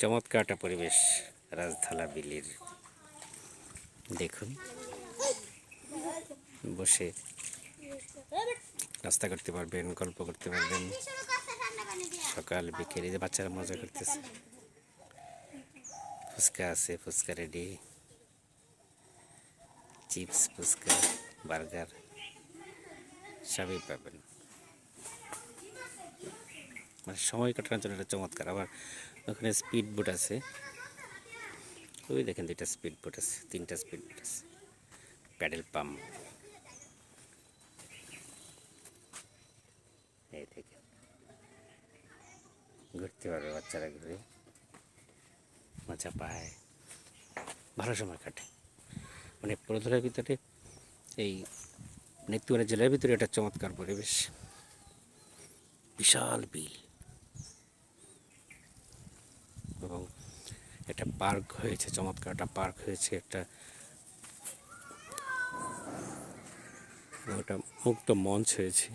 চমৎকার একটা পরিবেশ রাজধালা বিলির। দেখুন। বসে নাস্তা করতে পারবেন, গল্প করতে পারবেন। সকাল বিকেলে যে বাচ্চারা মজা করতেছে। ফুচকা আছে, fuchka ready chips, fuchka, burger, সবই পাবেন। মানে সময় কাটানোর জন্য এটা চমৎকার। আবার ওখানে স্পিড বোট আছে। ওই দেখেন দুইটা স্পিড বোট আছে, তিনটা স্পিড বোট আছে। প্যাডেল পাম্প এই থেকে ঘুরতে পারবে বাচ্চারা ঘুরে। মজা পায়। ভালো সময় কাটে। মানে পুরোধরের ভিতরে, এই নেত্রকোনা জেলার ভিতরে একটা চমৎকার পরিবেশ। বিশাল বিল এবং একটা পার্ক হয়েছে, চমৎকার একটা পার্ক হয়েছে, একটা ওটা মুক্ত মঞ্চ হয়েছে।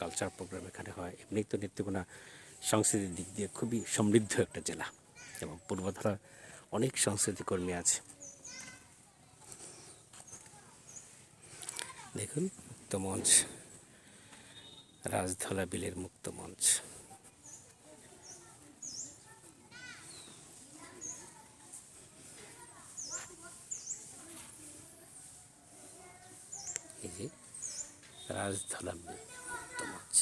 কালচার প্রোগ্রাম এখানে হয়। এমনি তো নেত্রকোনা সংস্কৃতির দিক দিয়ে খুবই সমৃদ্ধ একটা জেলা এবং পূর্বধারা অনেক সংস্কৃতি কর্মী আছে। দেখুন, মুক্ত মঞ্চ রাজধলা বিলের মুক্ত মঞ্চ এই যে রাজধলা বিল মুক্ত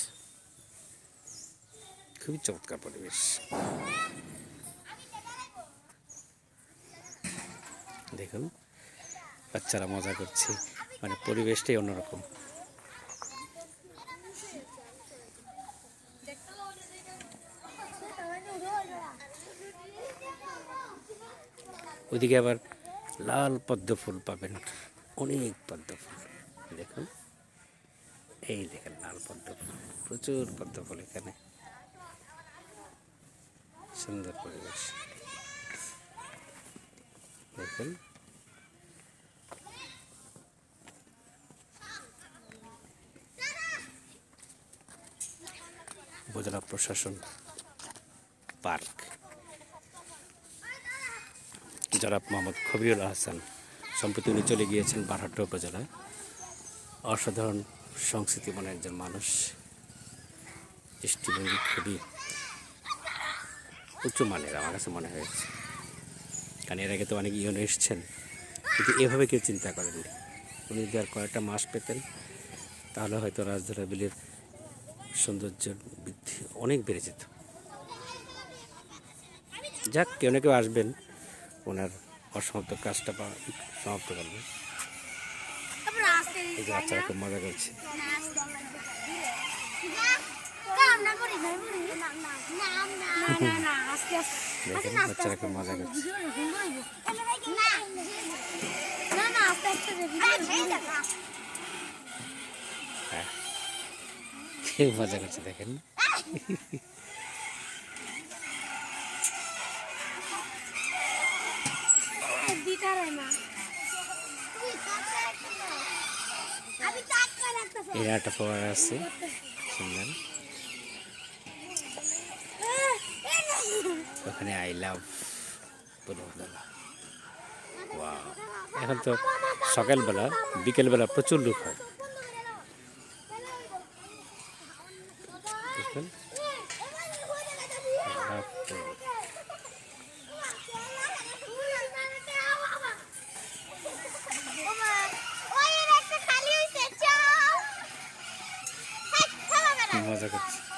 খুবই চমৎকার পরিবেশ। দেখুন, বাচ্চারা মজা করছে। মানে পরিবেশটাই অন্যরকম। ওইদিকে আবার লাল পদ্ম ফুল পাবেন। অনেক পদ্ম ফুল। দেখুন। এই দেখেন, লাল পদ্ম ফুল, প্রচুর পদ্ম ফুল এখানে। সুন্দর পরিবেশ। দেখুন। উপজেলা প্রশাসন পার্ক। জনাব মোহাম্মদ খবিরুল হাসান, সম্প্রতি উনি চলে গিয়েছেন বারহাট্টা উপজেলায়। অসাধারণ সংস্কৃতি মনে একজন মানুষ দৃষ্টিভঙ্গি খুবই উচ্চ মানের, আমার কাছে মনে হয়েছে। কারণ এর আগে তো অনেক ইউনো এসছেন, কিন্তু এভাবে কেউ চিন্তা করেননি। উনি যদি আর কয়েকটা মাস পেতেন, তাহলে হয়তো রাজধারা বিলের সৌন্দর্য বৃদ্ধি অনেক বেড়ে যেত। যাক, কেউ না কেউ আসবেন, ওনার অসমাপ্ত কাজটা সমাপ্ত করবেন। এই মজা করছে। দেখেন মজা করছে। খুব মজা করছে দেখেন। এর একটা ফোয়ারা আছে। সুন্দর ওখানে আই লাভ পুরোবেলা এখন তো সকালবেলা, বিকেলবেলা প্রচুর লোক হয়। মজা করছে।